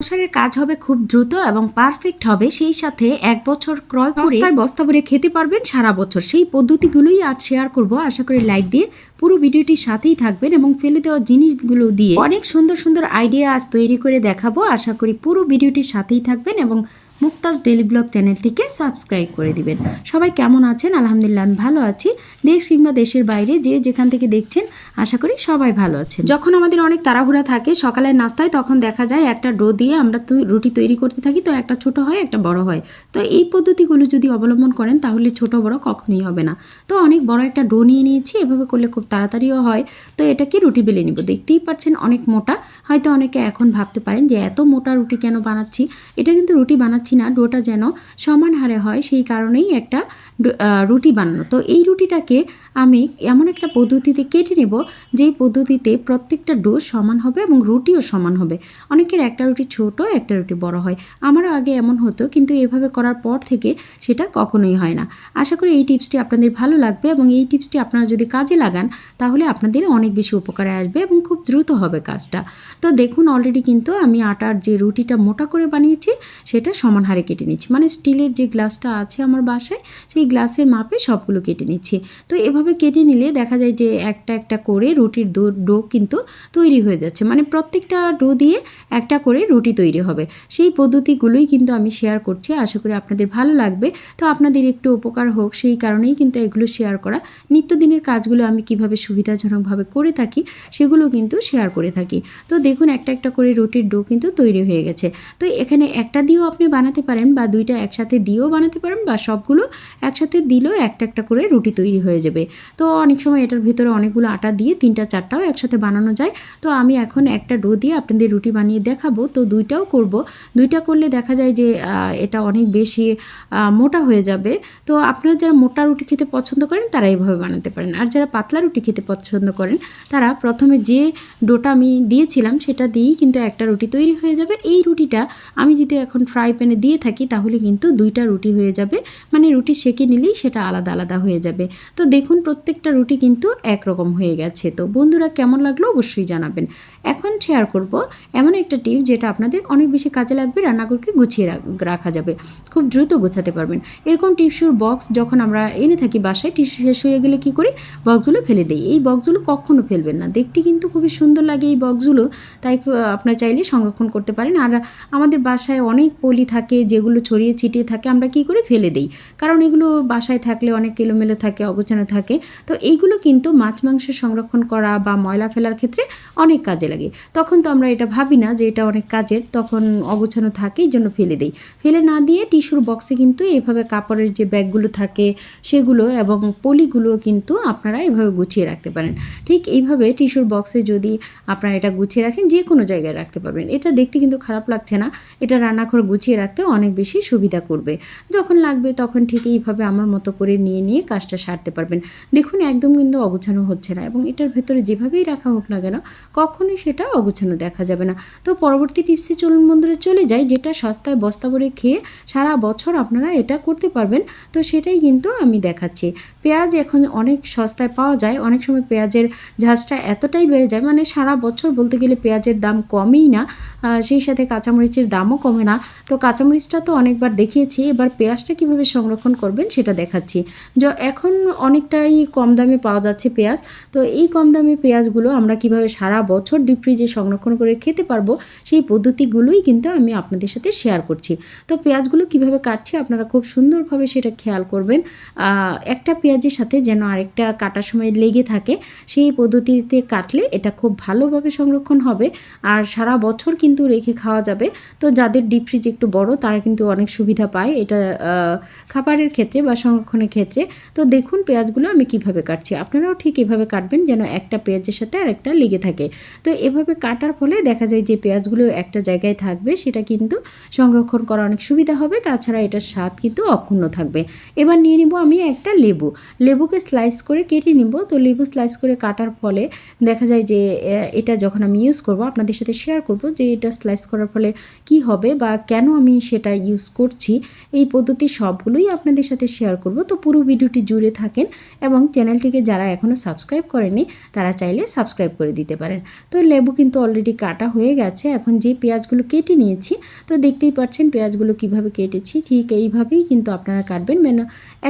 সংসারের কাজ হবে খুব দ্রুত এবং পারফেক্ট হবে, সেই সাথে এক বছর ক্রয় করে বস্তা ভরে খেতে পারবেন সারা বছর। সেই পদ্ধতিগুলোই আজ শেয়ার করব। আশা করি লাইক দিয়ে পুরো ভিডিওটির সাথেই থাকবেন এবং ফেলে দেওয়া জিনিসগুলো দিয়ে অনেক সুন্দর সুন্দর আইডিয়া আজ তৈরি করে দেখাবো। আশা করি পুরো ভিডিওটির সাথেই থাকবেন এবং মুক্তাজ ডেলি ব্লগ চ্যানেলটিকে সাবস্ক্রাইব করে দিবেন। সবাই কেমন আছেন? আলহামদুলিল্লাহ আমি ভালো আছি। দেশ কিংবা দেশের বাইরে যে যেখান থেকে দেখছেন, আশা করি সবাই ভালো আছেন। যখন আমাদের অনেক তাড়াহুড়া থাকে সকালের নাস্তায়, তখন দেখা যায় একটা ডো দিয়ে আমরা রুটি তৈরি করতে থাকি, তো একটা ছোট হয়, একটা বড় হয়। তো এই পদ্ধতিগুলো যদি অবলম্বন করেন, তাহলে ছোট বড় কখনোই হবে না। তো অনেক বড় একটা ডো নিয়ে নিয়েছি, এভাবে করলে খুব তাড়াতাড়িও হয়। তো এটাকে রুটি বেলে নিব। দেখতেই পাচ্ছেন অনেক মোটা। হয়তো অনেকে এখন ভাবতে পারেন যে এত মোটা রুটি কেন বানাচ্ছি? এটা কিন্তু রুটি বানাচ্ছি না, ডোটা যেন সমান হারে হয় সেই কারণেই একটা রুটি বানানো। তো এই রুটিটাকে আমি এমন একটা পদ্ধতিতে কেটে নেব, যেই পদ্ধতিতে প্রত্যেকটা ডো সমান হবে এবং রুটিও সমান হবে। অনেকের একটা রুটি ছোট, একটা রুটি বড় হয়। আমারও আগে এমন হতো, কিন্তু এভাবে করার পর থেকে সেটা কখনোই হয় না। আশা করি এই টিপসটি আপনাদের ভালো লাগবে এবং এই টিপসটি আপনারা যদি কাজে লাগান, তাহলে আপনাদের অনেক বেশি উপকারে আসবে এবং খুব দ্রুত হবে কাজটা। তো দেখুন, অলরেডি কিন্তু আমি আটার যে রুটিটা মোটা করে বানিয়েছি, সেটা সমান হারে কেটে নিচ্ছি। মানে স্টিলের যে গ্লাসটা আছে আমার বাসায়, সেই গ্লাসের মাপে সবগুলো কেটে নিচ্ছি। তো এভাবে কেটে নিলে দেখা যায় যে একটা একটা করে রুটির ডো কিন্তু তৈরি হয়ে যাচ্ছে। মানে প্রত্যেকটা ডো দিয়ে একটা করে রুটি তৈরি হবে। সেই পদ্ধতিগুলোই কিন্তু আমি শেয়ার করছি। আশা করি আপনাদের ভালো লাগবে। তো আপনাদের একটু উপকার হোক, সেই কারণেই কিন্তু এগুলো শেয়ার করা। নিত্যদিনের কাজগুলো আমি কীভাবে সুবিধাজনকভাবে করে থাকি, সেগুলো কিন্তু শেয়ার করে থাকি। তো দেখুন, একটা একটা করে রুটির ডো কিন্তু তৈরি হয়ে গেছে। তো এখানে একটা দিয়েও আপনি বানাতে পারেন বা দুইটা একসাথে দিয়েও বানাতে পারেন বা সবগুলো একসাথে দিলেও একটা একটা করে রুটি তৈরি হয়ে যাবে। তো অনেক সময় এটার ভিতরে অনেকগুলো আটা দিয়ে তিনটা চারটাও একসাথে বানানো যায়। তো আমি এখন একটা ডো দিয়ে আপনাদের রুটি বানিয়ে দেখাবো। তো দুইটাও করব। দুইটা করলে দেখা যায় যে এটা অনেক বেশি মোটা হয়ে যাবে। তো আপনারা যারা মোটা রুটি খেতে পছন্দ করেন, তারা এইভাবে বানাতে পারেন। আর যারা পাতলা রুটি খেতে পছন্দ করেন, তারা প্রথমে যে ডোটা আমি দিয়েছিলাম, সেটা দিয়েই কিন্তু একটা রুটি তৈরি হয়ে যাবে। এই রুটিটা আমি যদি এখন ফ্রাই প্যানে দিয়ে থাকি, তাহলে কিন্তু দুইটা রুটি হয়ে যাবে। মানে রুটি সেকে নিলেই সেটা আলাদা আলাদা হয়ে যাবে। তো দেখুন, প্রত্যেকটা রুটি কিন্তু একরকম হয়ে গেছে। তো বন্ধুরা, কেমন লাগল অবশ্যই জানাবেন। এখন শেয়ার করব এমন একটা টিপ যেটা আপনাদের অনেক বেশি কাজে লাগবে, রান্নাঘরকে গুছিয়ে রাখা যাবে। খুব দ্রুত গোছাতে পারবেন। এরকম টিপসুর বক্স যখন আমরা এনে থাকি বাসায় টিস্যু শেষ হয়ে গেলে কি করি? বক্সগুলো ফেলে দিই। এই বক্সগুলো কখনো ফেলবেন না। দেখতে কিন্তু খুবই সুন্দর লাগে এই বক্সগুলো তাই আপনারা চাইলে সংরক্ষণ করতে পারেন। আর আমাদের বাসায় অনেক পলি থাকে যেগুলো ছড়িয়ে ছিটিয়ে থাকে, আমরা কি করে ফেলে দিই? কারণ এগুলো বাসায় থাকলে অনেক এলোমেলো থাকে, অগোছানো থাকে। তো এইগুলো কিন্তু মাছ মাংস সংরক্ষণ করা বা ময়লা ফেলার ক্ষেত্রে অনেক কাজে লাগে। তখন তো আমরা এটা ভাবি না যে এটা অনেক কাজের, তখন অগোছানো থাকে, এই জন্য ফেলে দিই। ফেলে না দিয়ে টিস্যুর বক্সে কিন্তু এইভাবে কাপড়ের যে ব্যাগগুলো থাকে, সেগুলো এবং পলিগুলো কিন্তু আপনারা এভাবে গুছিয়ে রাখতে পারেন। ঠিক এইভাবে টিস্যুর বক্সে যদি আপনারা এটা গুছিয়ে রাখেন, যে কোনো জায়গায় রাখতে পারবেন। এটা দেখতে কিন্তু খারাপ লাগছে না। এটা রান্নাঘর গুছিয়ে রাখতে অনেক বেশি সুবিধা করবে। যখন লাগবে তখন ঠিক এইভাবে আমার মতো করে নিয়ে নিয়ে কাজটা সারতে পারবেন। দেখুন, একদম কিন্তু অগুছানো হচ্ছে না এবং এটার ভেতরে যেভাবেই রাখা হোক না কেন, কখনোই সেটা অগুছানো দেখা যাবে না। তো পরবর্তী টিপসে চলুন বন্ধুরা, চলে যাই। যেটা সস্তায় বস্তা ভরে খেয়ে সারা বছর আপনারা এটা করতে পারবেন, তো সেটাই কিন্তু আমি দেখাচ্ছি। পেঁয়াজ এখন অনেক সস্তায় পাওয়া যায়। অনেক সময় পেঁয়াজের ঝাঁজটা এতটাই বেড়ে যায় মানে সারা বছর বলতে গেলে পেঁয়াজের দাম কমেই না সেই সাথে কাঁচামরিচের দামও কমে না। তো কাঁচামরিচটা তো অনেকবার দেখিয়েছি, এবার পেঁয়াজটা কীভাবে সংরক্ষণ করবেন সেটা দেখাচ্ছি। য- এখন অনেকটাই কম দামে পাওয়া যাচ্ছে পেঁয়াজ, তো এই কম দামে পেঁয়াজগুলো আমরা কীভাবে সারা বছর ডিপ ফ্রিজে সংরক্ষণ করে খেতে পারব সেই পদ্ধতিগুলোই কিন্তু আমি আপনাদের সাথে শেয়ার করছি। তো পেঁয়াজগুলো কীভাবে কাটছি আপনারা খুব সুন্দরভাবে সেটা খেয়াল করবেন। একটা পেঁয়াজের সাথে যেন আরেকটা কাটার সময় লেগে থাকে, সেই পদ্ধতিতে কাটলে এটা খুব ভালোভাবে সংরক্ষণ হবে, আর সারা বছর কিন্তু রেখে খাওয়া যাবে। তো যাদের ডিপ ফ্রিজ একটু বড় তারা কিন্তু অনেক সুবিধা পায়। এটা খাবারের ক্ষেত্রে বা সংরক্ষণের ক্ষেত্রে। তো দেখুন পেঁয়াজগুলো আমি কীভাবে কাটছি। আপনারাও ঠিক এভাবে কাটবেন যেন একটা পেঁয়াজের সাথে আরেকটা লেগে থাকে। তো এভাবে কাটার ফলে দেখা যায় যে পেঁয়াজগুলো একটা জায়গায় থাকবে, সেটা কিন্তু সংরক্ষণ করা অনেক সুবিধা হবে। তাছাড়া এটার স্বাদ কিন্তু অক্ষুণ্ণ থাকবে। এবার নিয়ে নিব আমি একটা লেবু। লেবুকে স্লাইস করে কেটে নিব। তো লেবু স্লাইস করে কাটার ফলে দেখা যায় যে এটা যখন আমি ইউজ করব, আপনাদের সাথে শেয়ার করব যে এটা স্লাইস করার ফলে কি হবে বা কেন আমি সেটা ইউজ করছি, এই পদ্ধতি সবগুলোই আপনাদের সাথে শেয়ার করব। তো পুরো ভিডিওটি জুড়ে থাকেন এবং চ্যানেলটিকে যারা এখনও সাবস্ক্রাইব করেনি তারা চাইলে সাবস্ক্রাইব করে দিতে পারেন। তো লেবু কিন্তু অলরেডি কাটা হয়ে গেছে, এখন যে পেঁয়াজগুলো কেটে নিয়েছি, তো দেখতেই পাচ্ছেন পেঁয়াজগুলো কীভাবে কেটেছি, ঠিক এইভাবেই কিন্তু আপনারা কাটবেন। মেন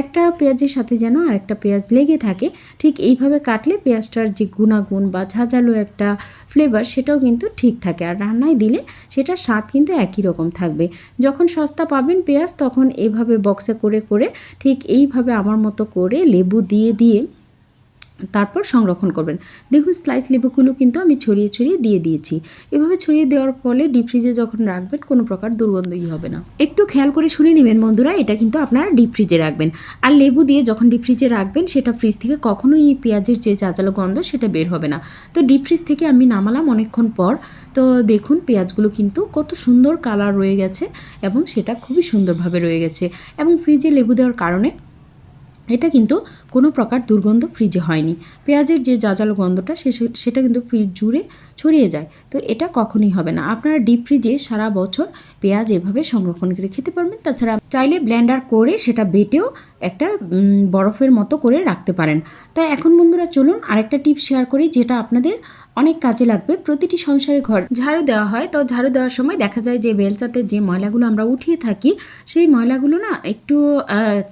একটা পেঁয়াজের সাথে যেন আরেকটা পেঁয়াজ লেগে থাকে, ঠিক এইভাবে কাটলে পেঁয়াজটার যে গুণাগুণ বা ঝাঁঝালো একটা ফ্লেভার সেটাও কিন্তু ঠিক থাকে। আর রান্নায় দিলে সেটার স্বাদ কিন্তু একই রকম থাকবে। যখন সস্তা পাবেন পেঁয়াজ, তখন এইভাবে বক্সে করে করে ঠিক এইভাবে আমার মতো করে লেবু দিয়ে দিয়ে তারপর সংরক্ষণ করবেন। দেখুন স্লাইস লেবুগুলো কিন্তু আমি ছড়িয়ে ছড়িয়ে দিয়ে দিয়েছি। এভাবে ছড়িয়ে দেওয়ার ফলে ডিপ ফ্রিজে যখন রাখবেন, কোনো প্রকার দুর্গন্ধই হবে না। একটু খেয়াল করে শুনে নেবেন বন্ধুরা, এটা কিন্তু আপনারা ডিপ ফ্রিজে রাখবেন। আর লেবু দিয়ে যখন ডিপ ফ্রিজে রাখবেন, সেটা ফ্রিজ থেকে কখনোই এই পেঁয়াজের যে চাচালো গন্ধ, সেটা বের হবে না। তো ডিপ ফ্রিজ থেকে আমি নামালাম অনেকক্ষণ পর। তো দেখুন, পেঁয়াজগুলো কিন্তু কত সুন্দর কালার রয়ে গেছে এবং সেটা খুবই সুন্দরভাবে রয়ে গেছে। এবং ফ্রিজে লেবু দেওয়ার কারণে এটা কিন্তু কোনো প্রকার দুর্গন্ধ ফ্রিজে হয়নি। পেঁয়াজের যে জাজালো গন্ধটা, সে সেটা কিন্তু ফ্রিজ জুড়ে ছড়িয়ে যায়। তো এটা কখনোই হবে না। আপনারা ডিপ ফ্রিজে সারা বছর পেঁয়াজ এভাবে সংরক্ষণ করে খেতে পারবেন। তাছাড়া চাইলে ব্লেন্ডার করে সেটা বেটেও একটা বরফের মতো করে রাখতে পারেন। তাই এখন বন্ধুরা চলুন আরেকটা টিপ শেয়ার করি, যেটা আপনাদের অনেক কাজে লাগবে। প্রতিটি সংসারে ঘর ঝাড়ু দেওয়া হয়। তো ঝাড়ু দেওয়ার সময় দেখা যায় যে বেলচাতে যে ময়লাগুলো আমরা উঠিয়ে থাকি, সেই ময়লাগুলো না একটু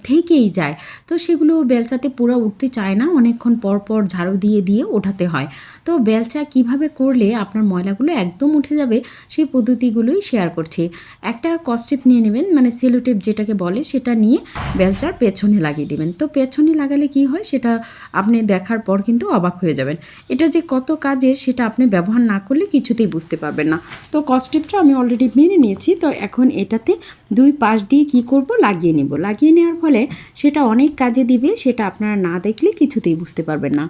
থেকেই যায়। তো সেগুলো বেলচাতে পুরো উঠতে চায় না, অনেকক্ষণ পর পর ঝাড়ু দিয়ে দিয়ে ওঠাতে হয়। তো বেলচা কীভাবে করলে আপনার ময়লাগুলো একদম উঠে যাবে সেই পদ্ধতিগুলোই শেয়ার করছি। একটা কস্টেপ নিয়ে নেবেন মানে সেলোটেপ যেটাকে বলে সেটা নিয়ে বেলচার পেছনে লাগিয়ে দেবেন। তো পেছনে লাগালে কি হয় সেটা আপনি দেখার পর কিন্তু অবাক হয়ে যাবেন। এটা যে কত কাজের সেটা আপনি ব্যবহার না করলে কিছুতেই বুঝতে পারবেন না। তো কস্টেপটা আমি অলরেডি মেনে নিয়েছি, তো এখন এটাতে দুই পাশ দিয়ে কি করব? লাগিয়ে নেব। লাগিয়ে নেওয়ার ফলে সেটা অনেক কাজে দিবে, সেটা আপনারা না দেখলে কিছুতেই বুঝতে পারবেন না।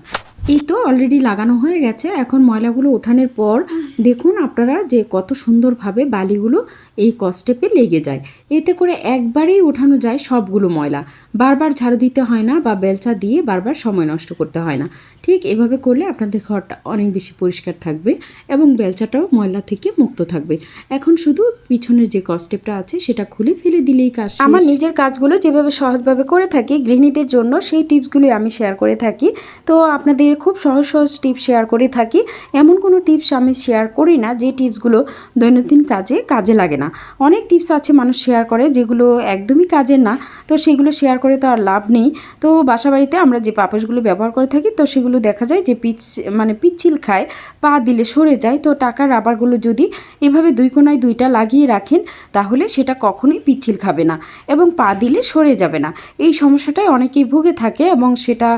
এই তো অলরেডি লাগানো হয়ে গেছে। এখন ময়লাগুলো ওঠানোর পর দেখুন আপনারা যে কত সুন্দরভাবে বালিগুলো এই কস্টেপে লেগে যায়। এতে করে একবারেই ওঠানো যায় সবগুলো ময়লা। বারবার ঝাড়ু দিতে হয় না বা বেলচা দিয়ে বারবার সময় নষ্ট করতে হয় না। ঠিক এভাবে করলে আপনাদের ঘরটা অনেক বেশি পরিষ্কার থাকবে এবং বেলচাটাও ময়লা থেকে মুক্ত থাকবে। এখন শুধু পিছনের যে কস্টেপটা আছে সেটা খুলে ফেলে দিলেই কাজ আমার নিজের কাজগুলো যেভাবে সহজভাবে করে থাকি, গৃহিণীদের জন্য সেই টিপসগুলি আমি শেয়ার করে থাকি। তো আপনাদের খুব সহজ সহজ টিপস শেয়ার করে থাকি। এমন কোনো টিপস আমি শেয়ার করি না যে টিপসগুলো দৈনন্দিন কাজে কাজে লাগে না। অনেক টিপস আছে মানুষ শেয়ার করে যেগুলো একদমই কাজের না, তো সেগুলো শেয়ার করে তো আর লাভ নেই। তো বাসাবাড়িতে আমরা যে পাপোশগুলো ব্যবহার করে থাকি, তো সেগুলো দেখা যায় যে পিচ মানে পিচ্ছিল খায়, পা দিলে সরে যায়, তো টাকার রাবারগুলো যদি এভাবে দুই কোনায় দুইটা লাগিয়ে রাখেন, তাহলে সেটা কখনোই পিচ্ছিল খাবে না এবং পা দিলে সরে যাবে না। এই সমস্যাটাই অনেকেই ভুগে থাকে এবং সেটা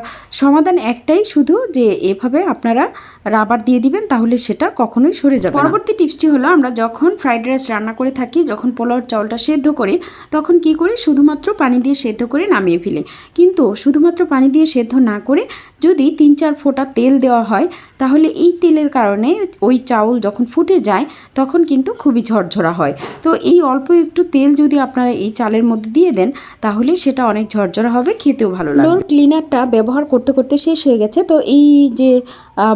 সমাধান একটাই শুধু যে এভাবে আপনারা রাবার দিয়ে দিবেন, তাহলে সেটা কখনোই সরে যাবে পরবর্তী টিপসটি হলো, আমরা যখন ফ্রাইড রাইস রান্না করে থাকি, যখন পোলাওর চাউলটা সেদ্ধ করি, তখন কি করি? শুধুমাত্র পানি দিয়ে সেদ্ধ করে নামিয়ে ফেলি। কিন্তু শুধুমাত্র পানি দিয়ে সেদ্ধ না করে যদি তিন চার ফোঁটা তেল দেওয়া হয়, তাহলে এই তেলের কারণে ওই চাউল যখন ফুটে যায়, তখন কিন্তু খুবই ঝরঝরা হয়। তো এই অল্প একটু তেল যদি আপনারা এই চালের মধ্যে দিয়ে দেন, তাহলে সেটা অনেক ঝরঝরা হবে, খেতেও ভালো লাগবে। ফ্লোর ক্লিনারটা ব্যবহার করতে করতে শেষ হয়ে গেছে। তো এই যে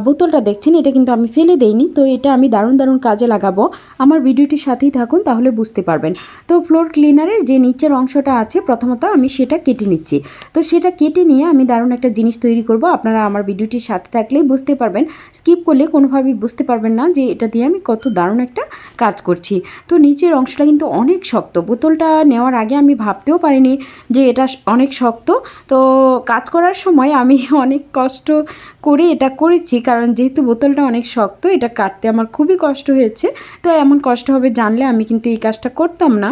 বোতলটা দেখছেন, এটা কিন্তু আমি ফেলে দেইনি। তো এটা আমি দারুণ দারুণ কাজে লাগাবো। আমার ভিডিওটির সাথেই থাকুন, তাহলে বুঝতে পারবেন। তো ফ্লোর ক্লিনারের যে নিচের অংশটা আছে, প্রথমত আমি সেটা কেটে নিচ্ছি। তো সেটা কেটে নিয়ে আমি দারুণ একটা জিনিস তৈরি করব। আপনারা আমার ভিডিওটির সাথে থাকলেই বুঝতে পারবেন স্কিপ করলে কোনোভাবেই বুঝতে পারবেন না যে এটা দিয়ে আমি কত দারুণ একটা কাজ করছি। তো নিচের অংশটা কিন্তু অনেক শক্ত। বোতলটা নেওয়ার আগে আমি ভাবতেও পারিনি যে এটা অনেক শক্ত। তো কাজ করার সময় আমি অনেক কষ্ট করে এটা করেছি, কারণ যেহেতু বোতলটা অনেক শক্ত, এটা কাটতে আমার খুবই কষ্ট হয়েছে। তো এমন কষ্ট হবে জানলে আমি কিন্তু এই কাজটা করতাম না।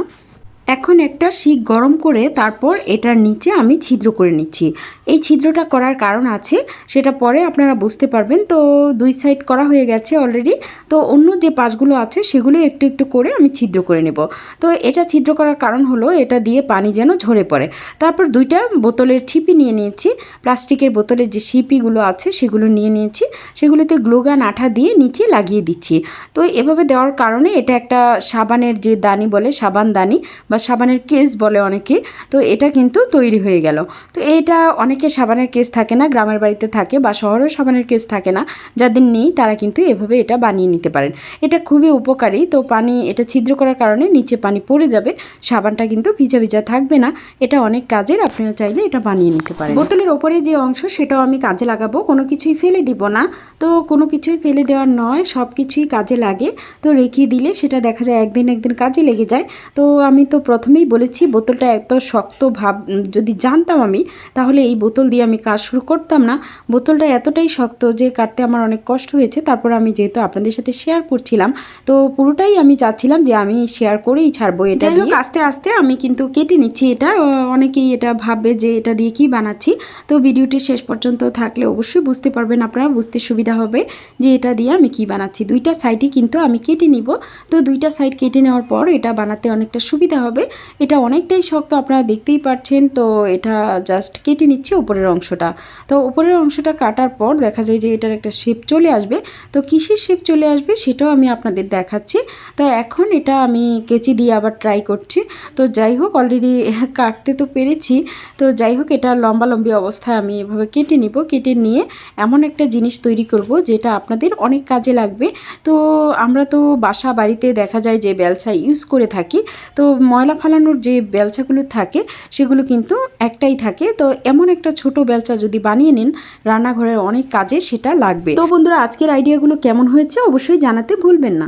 এখন একটা শিক গরম করে তারপর এটার নিচে আমি ছিদ্র করে নিচ্ছি। এই ছিদ্রটা করার কারণ আছে, সেটা পরে আপনারা বুঝতে পারবেন। তো দুই সাইড করা হয়ে গেছে অলরেডি তো অন্য যে পাশগুলো আছে, সেগুলো একটু একটু করে আমি ছিদ্র করে নেব। তো এটা ছিদ্র করার কারণ হলো, এটা দিয়ে পানি যেন ঝরে পড়ে। তারপর দুইটা বোতলের ছিপি নিয়ে নিয়েছি। প্লাস্টিকের বোতলের যে ছিপিগুলো আছে, সেগুলো নিয়ে নিয়েছি। সেগুলোতে গ্লুগান আঠা দিয়ে নিচে লাগিয়ে দিচ্ছি। তো এভাবে দেওয়ার কারণে এটা একটা সাবানের যে দানি বলে, সাবান দানি বা সাবানের কেস বলে অনেকে, তো এটা কিন্তু তৈরি হয়ে গেল। তো এটা অনেকে সাবানের কেস থাকে না, গ্রামের বাড়িতে থাকে বা শহরেও সাবানের কেস থাকে না, যাদের নেই তারা কিন্তু এভাবে এটা বানিয়ে নিতে পারেন। এটা খুবই উপকারী, তো পানি এটা ছিদ্র করার কারণে নিচে পানি পড়ে যাবে, সাবানটা কিন্তু ভিজা ভিজা থাকবে না, এটা অনেক কাজের, আপনারা চাইলে এটা বানিয়ে নিতে পারেন। বোতলের ওপরে যে অংশ সেটাও আমি কাজে লাগাবো, কোনো কিছুই ফেলে দিব না, তো কোনো কিছুই ফেলে দেওয়ার নয়, সব কিছুই কাজে লাগে, তো রেখে দিলে সেটা দেখা যায় একদিন একদিন কাজে লেগে যায়, তো আমি তো প্রথমেই বলেছি বোতলটা এত শক্ত ভাব যদি জানতাম আমি তাহলে এই বোতল দিয়ে আমি কাজ শুরু করতাম না। বোতলটা এতটাই শক্ত যে কাটতে আমার অনেক কষ্ট হয়েছে তারপর আমি যেহেতু আপনাদের সাথে শেয়ার করছিলাম তো পুরোটাই আমি চাচ্ছিলাম যে আমি শেয়ার করেই ছাড়বো এটা যাই হোক, আস্তে আস্তে আমি কিন্তু কেটে নিচ্ছি এটা। অনেকেই এটা ভাববে যে এটা দিয়ে কি বানাচ্ছি। তো ভিডিওটি শেষ পর্যন্ত থাকলে অবশ্যই বুঝতে পারবেন আপনারা বুঝতে সুবিধা হবে যে এটা দিয়ে আমি কি বানাচ্ছি। দুইটা সাইডই কিন্তু আমি কেটে নিব। তো দুইটা সাইড কেটে নেওয়ার পর এটা বানাতে অনেকটা সুবিধা হবে। এটা অনেকটাই শক্ত, আপনারা দেখতেই পাচ্ছেন তো এটা জাস্ট কেটে নিচ্ছে উপরের অংশটা। তো উপরের অংশটা কাটার পর দেখা যায় যে এটার একটা শেপ চলে আসবে। তো কিসের শেপ চলে আসবে সেটাও আমি আপনাদের দেখাচ্ছি। তো এখন এটা আমি কেচি দিয়ে আবার ট্রাই করছি। তো যাই হোক অলরেডি কাটতে তো পেরেছি। তো যাই হোক, এটা লম্বা লম্বি অবস্থায় আমি এভাবে কেটে নিব। কেটে নিয়ে এমন একটা জিনিস তৈরি করব যেটা আপনাদের অনেক কাজে লাগবে। তো আমরা তো বাসা বাড়িতে দেখা যায় যে বেলচা ইউজ করে থাকি। তো ময়লা ফালানোর যে বেলচাগুলো থাকে, সেগুলো কিন্তু একটাই থাকে। তো এমন একটা ছোট বেলচা যদি বানিয়ে নিন, রান্নাঘরের অনেক কাজে সেটা লাগবে। তো বন্ধুরা, আজকের আইডিয়াগুলো কেমন হয়েছে অবশ্যই জানাতে ভুলবেন না।